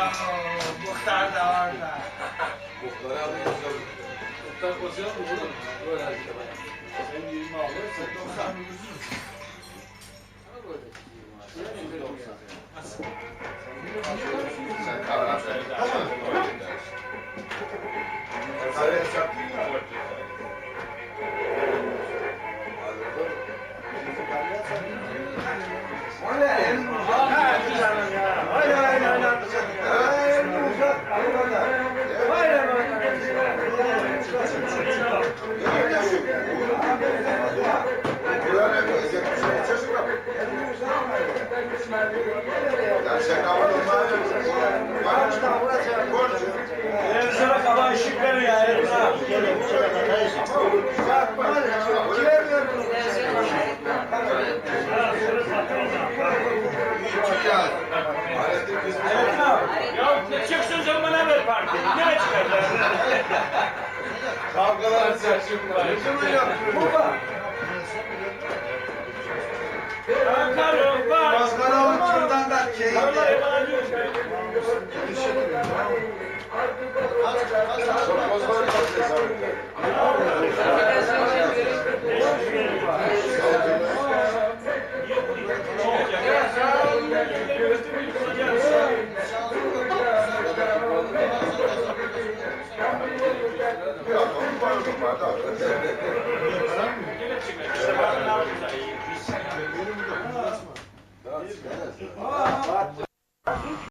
Muhtar da orada. Muhtarı alıyoruz. Muhtar basıyor mu oğlum? Böyle işte bak. Sen 20 alıyorsun. 90 ucuz. Ama böyle 20 al. Sen karar ver. Evet, yaptın ya. Sana kalan şıkları parti. Ne çıkacak? Kavgalar serçim var. Baba. Bakalım bak. Bakalım şuradan da şey Vallahi bana diyor. Çok bozma Aa,